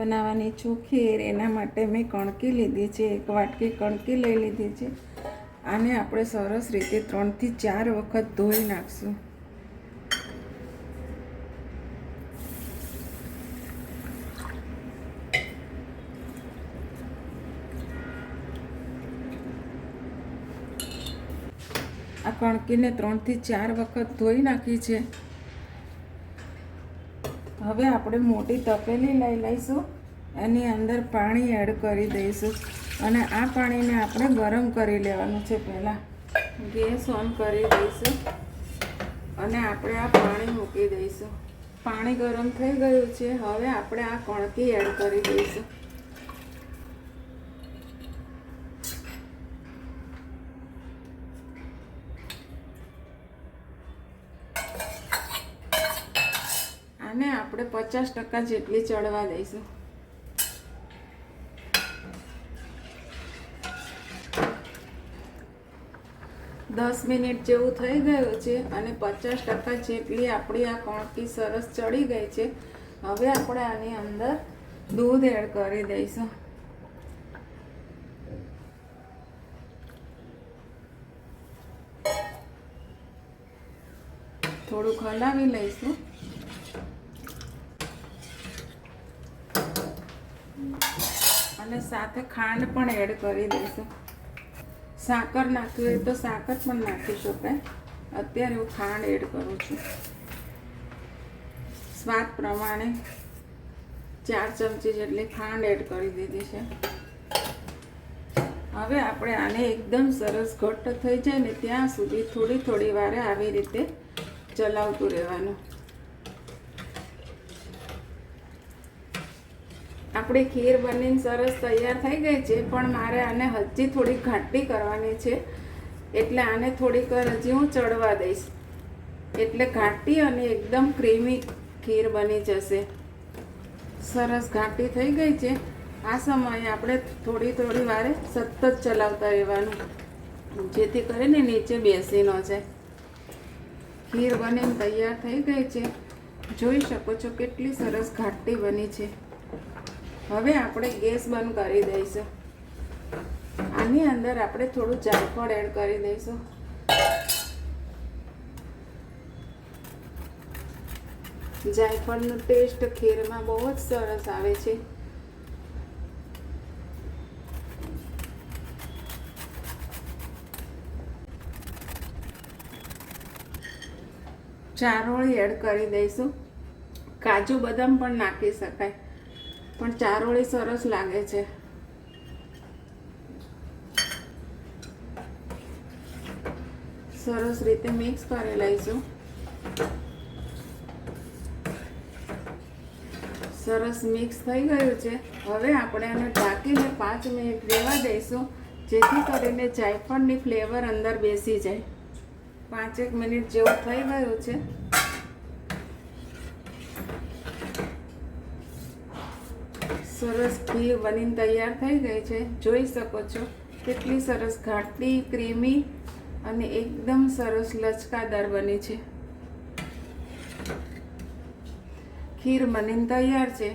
બનાવવાની છું ખીર, એના માટે મેં કણકી લીધી છે, એક વાટકી કણકી લઈ લીધી છે. આને આપણે સરસ રીતે ત્રણથી ચાર વખત ધોઈ નાખશું. આ કણકીને ત્રણથી ચાર વખત ધોઈ નાખી છે. હવે આપણે મોટી તપેલી લઈ લઈશું. એની અંદર પાણી એડ કરી દઈશું. અને આ પાણીને આપણે ગરમ કરી લેવાનું છે પહેલાં. ગેસ ઓન કરી દઈશું. અને આપણે આ પાણી મૂકી દઈશું. પાણી ગરમ થઈ ગયું છે. હવે આપણે આ કણકી એડ કરી દઈશું. આને આપણે પચાસ ટકા જેટલી ચડવા દઈશું. દસ મિનિટ જેવું થઈ ગયું છે અને પચાસ ટકા જેટલી આપણી આ કણકી સરસ ચડી ગઈ છે. હવે આપણે આની અંદર દૂધ એડ કરી દઈશું. થોડુંક હલાવી લઈશું. અને સાથે ખાંડ પણ એડ કરી દઈશું. સાકર નાખવી હોય તો સાકર પણ નાખી શકાય. અત્યારે હું ખાંડ એડ કરું છું. સ્વાદ પ્રમાણે ચાર ચમચી જેટલી ખાંડ એડ કરી દીધી છે. હવે આપણે આને એકદમ સરસ ઘટ્ટ થઈ જાય ને ત્યાં સુધી થોડી થોડી વારે આવી રીતે ચલાવતું રહેવાનું. આપણી ખીર બનીને સરસ તૈયાર થઈ ગઈ છે, પણ મારે આને હજી થોડી ઘાટી કરવાની છે. એટલે આને થોડીક હજી હું ચડવા દઈશ. એટલે ઘાટી અને એકદમ ક્રીમી ખીર બની જશે. સરસ ઘાટી થઈ ગઈ છે. આ સમયે આપણે થોડી થોડી વારે સતત ચલાવતા રહેવાનું. જેથી કરીને નીચે બેસી ન જાય. ખીર બનીને તૈયાર થઈ ગઈ છે. જોઈ શકો છો કેટલી સરસ ઘાટી બની છે. હવે આપણે ગેસ બંધ કરી દઈશું. આની અંદર આપણે થોડું જાયફળ એડ કરી દઈશું. જાયફળનો ટેસ્ટ ખીરમાં બહુ જ સરસ આવે છે. ચારોળી એડ કરી દઈશું. કાજુ બદામ પણ નાખી શકાય. પણ ચારોળી સરસ લાગે છે. સરસ રીતે મિક્સ કરી લઈશું. સરસ મિક્સ થઈ ગયું છે. હવે આપણે આને ઢાંકીને પાંચ મિનિટ રહેવા દઈશું, જેથી કરીને જાયફળની ફ્લેવર અંદર બેસી જાય. પાંચેક મિનિટ જેવું થઈ ગયું છે. સરસ ખીર બનીને તૈયાર થઈ ગઈ છે. જોઈ શકો છો કેટલી સરસ ઘાટી ક્રીમી અને એકદમ સરસ લચકાદાર બની છે. ખીર બનીને તૈયાર છે.